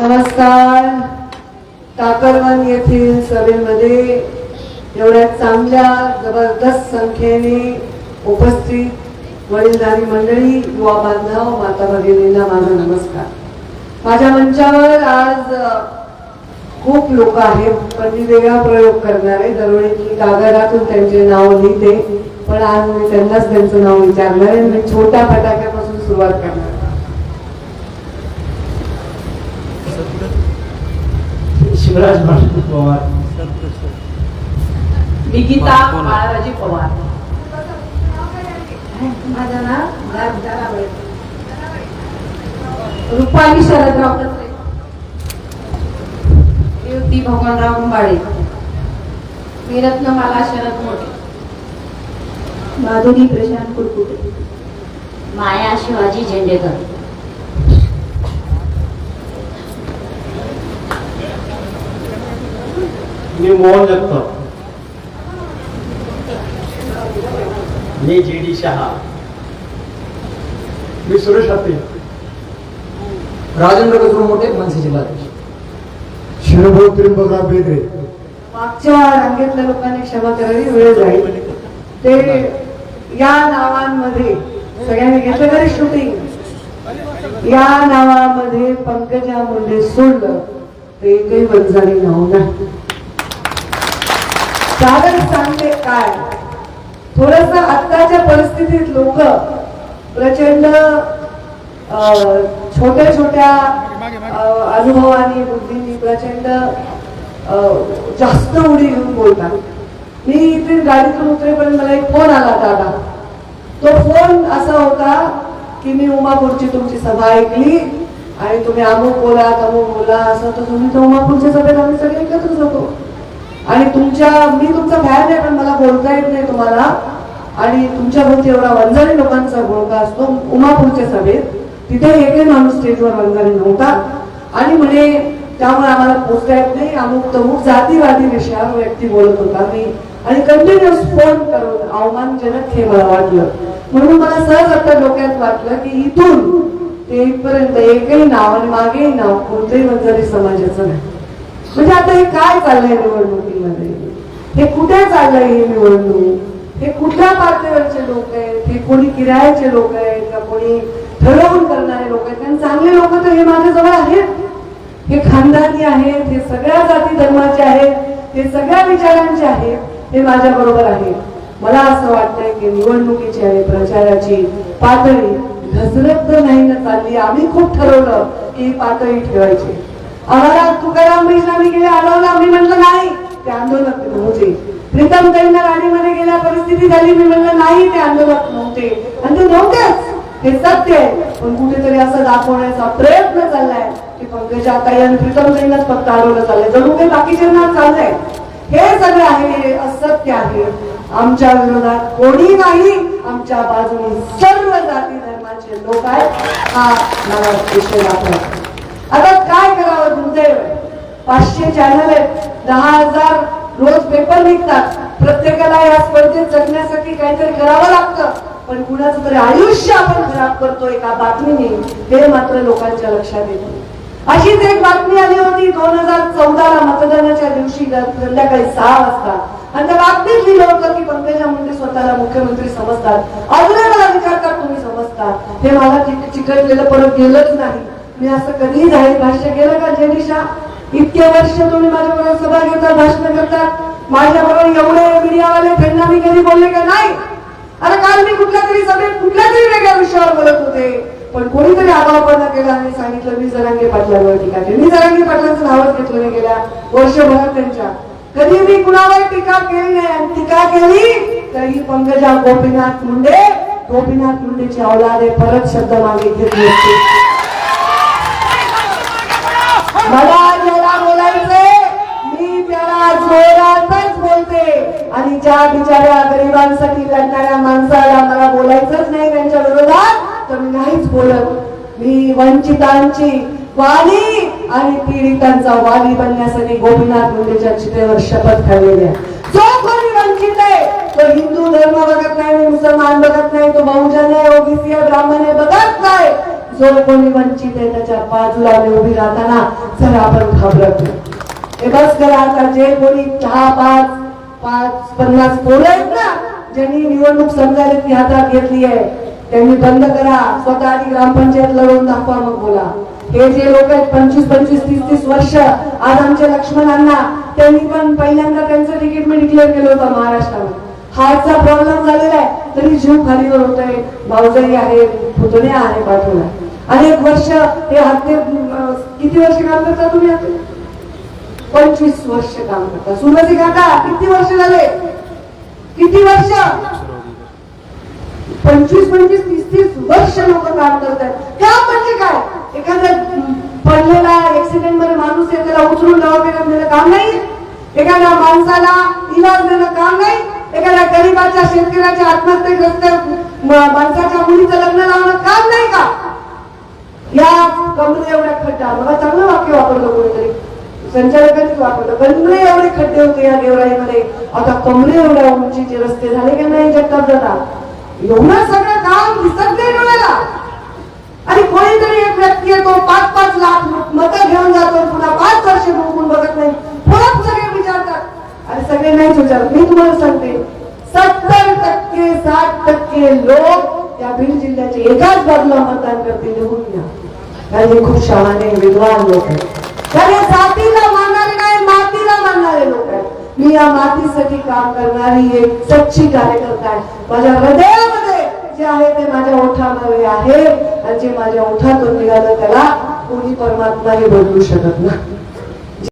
नमस्कार. काकरवन येथील सभेमध्ये एवढ्या चांगल्या जबरदस्त संख्येने उपस्थित वडीलधारी मंडळी युवा बांधव माता भगिनींना माझा नमस्कार. माझ्या मंचावर आज खूप लोक आहेत पण मी वेगळा प्रयोग करणार आहे. दरवेळी मी कागदातून त्यांचे नाव लिहिते पण आज मी त्यांनाच त्यांचं नाव विचारणार आहे. मी छोट्या फटाक्यापासून सुरुवात करणार शिवराज बाळू पवार. निकिता बाळाजी पवार. माझं नाव. रुपाली शरदराव कत्रे युती भगवानराव कुंभाळे मी रत्नमाला शरद मोठे. माधुरी प्रशांत कुरकुटे माया शिवाजी झेंडेकर. मी मोहन जगताप मी जी डी शहा मी सुरेश हाते राजेंद्र मोठे मनसे जिल्हाध्यक्ष त्रिंबकराव बेदरे मागच्या रांगेतल्या लोकांनी क्षमा करावी वेळ जाईल ते या नावांमध्ये सगळ्यांनी घेतलं तरी शूटिंग या नावामध्ये पंकजा मुंडे सोडलं ते एकही वंजारी नाव नाही कारण सांगते काय? थोडस आत्ताच्या परिस्थितीत लोक प्रचंड अं, छोट्या छोट्या अनुभवानी बुद्धीनी प्रचंड अं, जास्त उडी घेऊन बोलतात. मी इथे गाडीतून उतरेपर्यंत मला एक फोन आला दादा. तो फोन असा होता की मी उमापूरची तुमची सभा ऐकली आणि तुम्ही अमुक बोला अमुक बोला असं तर तुम्ही तर उमापूरच्या सभेत आम्ही सगळे एकत्रच होतो. आणि तुमच्या मी तुमचा फॅन आहे पण मला बोलता येत नाही तुम्हाला. आणि तुमच्या भोवती एवढा वंजारी लोकांचा गोळका असतो उमापूरच्या सभेत. तिथे एकही माणूस स्टेजवर वंजारी नव्हता. आणि म्हणे त्यामुळे आम्हाला पोचता येत नाही. अमुक तमुक जातीवादी विषयावर व्यक्ती बोलत होता मी. आणि कंटिन्युअस फोन करून अवमानजनक हे मला वाटलं. म्हणून मला सहज आता डोक्यात वाटलं की इथून ते इथपर्यंत एकही नाव आणि मागेही नाव कोणत्याही वंजारी समाजाचं नाही. म्हणजे आता हे काय चाललंय निवडणुकीमध्ये? हे कुठे चाललंय ही निवडणूक? हे कुठल्या पातळीवरचे लोक आहेत? हे कोणी किरायाचे लोक आहेत का कोणी ठरवून करणारे लोक आहेत? कारण चांगले लोक तर हे माझ्याजवळ आहेत. हे खानदानी आहेत हे सगळ्या जाती धर्माचे आहेत हे सगळ्या विचारांचे आहेत हे माझ्या बरोबर आहेत. मला असं वाटतंय की निवडणुकीची आणि प्रचाराची पातळी घसरत तर नाही ना चालली. आम्ही खूप ठरवलं की पातळी ठेवायची. आम्हाला तुकाराम आम्ही गेले आढळलं आम्ही म्हटलं नाही. ते आंदोलक नव्हते. प्रीतम ताईंना राणीमध्ये गेल्या परिस्थिती झाली मी म्हणलं नाही ते आंदोलक नव्हते. आणि ते नव्हतेच. हे सत्य आहे. पण कुठेतरी असं दाखवण्याचा प्रयत्न चाललाय की पंकजा ताई आणि प्रीतम ताईंनाच फक्त अडवलं चाललंय. जणू काही बाकीचे चाललंय. हे सगळं आहे हे असत्य आहे. आमच्या विरोधात कोणी नाही. आमच्या बाजूने सर्व जाती धर्माचे लोक आहेत. हा मला विषय दाखवायचा आता काय करावं दुर्दैव आहे. पाचशे चॅनल आहेत. दहा हजार रोज पेपर निघतात. प्रत्येकाला या स्पर्धेत जगण्यासाठी काहीतरी करावं लागतं. पण कुणाचं तरी आयुष्य आपण खराब करतो एका बातमीने हे मात्र लोकांच्या लक्षात येत. अशीच एक बातमी आली होती. दोन हजार चौदाला मतदानाच्या दिवशी संध्याकाळी सहा वाजता. आणि त्या बातमीत लिहिलं होतं की पंकजा मुंडे स्वतःला मुख्यमंत्री समजतात. अजूनही मला विचारतात तुम्ही समजतात. हे मला चिकटलेलं परत गेलंच नाही. मी असं कधीही जाहीर भाष्य केलं का? जनिशा इतके वर्ष तुम्ही माझ्याबरोबर सभा घेतात भाषण करतात माझ्याबरोबर एवढे मीडियावाले त्यांना मी कधी बोलले का नाही? अरे काल मी कुठल्या तरी सभेत कुठल्या तरी वेगळ्या विषयावर बोलत होते. पण कोणीतरी आगावपणा केला आणि सांगितलं मी जरांगे पाटलावर टीका केली. मी जरांगे पाटलांचं नावच घेतलं नाही गेल्या वर्षभरात त्यांच्या. कधी मी कुणावर टीका केली नाही आणि टीका केली तरी पंकजा गोपीनाथ मुंडे गोपीनाथ मुंडेची औलादे परत शब्द मागे घेतली असते मला ज्याला बोलायचंय मी त्याला जोरातच बोलते. आणि ज्या बिचाऱ्या गरिबांसाठी लढणाऱ्या माणसाला मला बोलायचंच नाही त्यांच्या विरोधात तर मी नाहीच बोलत. मी वंचितांची वाली आणि पीडितांचा वाली बनण्यासाठी गोपीनाथ मुंडेच्या चितेवर शपथ खाल्लेली आहे. जो कोणी वंचित आहे तो हिंदू धर्म बघत नाही मुसलमान बघत नाही तो बहुजन आहे ओबीसी आहे ब्राह्मण आहे जो कोणी वंचित आहे त्याच्या बाजूला उभी राहताना जरा आपण घाबरतो. हे बस करा आता जे कोणी चहा पाच पाच पन्नास पोरं आहेत ना ज्यांनी निवडणूक समजायची हातात घेतली आहे त्यांनी बंद करा स्वतः आधी ग्रामपंचायत लढवून दाखवा मग बोला. हे जे लोक आहेत पंचवीस पंचवीस तीस तीस वर्ष आज आमच्या लक्ष्मणांना त्यांनी पण पहिल्यांदा त्यांचं तिकीट मी डिक्लेअर केलं होतं महाराष्ट्रामध्ये हार्टचा प्रॉब्लेम झालेला आहे तरी जीव खालीवर होतोय. आहे भाऊजाई आहे पुतण्या आहे पाठवला अनेक वर्ष हे हत्ते किती वर्ष काम करता तुम्ही पंचवीस वर्ष काम करता. सुरजी काका किती वर्ष झाले? किती वर्ष? पंचवीस पंचवीस तीस तीस वर्ष लोक काम करतात. का म्हणजे काय? एखादा पडलेला ऍक्सिडेंटमध्ये माणूस आहे त्याला उचलून दवाखान्यात नेलं काम नाही? एखाद्या माणसाला इलाज देणं काम नाही? एखाद्या गरीबाच्या शेतकऱ्याच्या आत्महत्येग्रस्त माणसाच्या मुलीचं लग्न लावणं का कमरे एवढ्या खड्डा. मला चांगलं वाक्य वापरलं कोणीतरी. संचालकांनीच वापरलं. कमरे एवढे खड्डे होते या देवराईमध्ये. आता कमरे एवढ्या उंचीचे रस्ते झाले का नाही जगतात जाता एवढं सगळं काम दिसत नाही डोळ्याला. आणि कोणीतरी एक व्यक्ती येतो पाच पाच लाख मतं घेऊन जातो पुन्हा पाच वर्ष बघून बघत नाही. परत सगळे विचारतात. आणि सगळे नाहीच विचारत. मी तुम्हाला सांगते. सत्तर टक्के साठ टक्के लोक त्या बीड जिल्ह्याचे एकाच बाजूला मतदान करते निवडून घ्या कारण हे खूप शहाणे विद्वान लोक आहेत. कारण जातीला मानणारे नाही मातीला मानणारे लोक आहेत. मी या मातीसाठी काम करणारी एक सच्ची कार्यकर्ता आहे. माझ्या हृदयामध्ये जे आहे ते माझ्या ओठामध्ये आहे. आणि जे माझ्या ओठातून निघालं त्याला कोणी परमात्माही बदलू शकत नाही.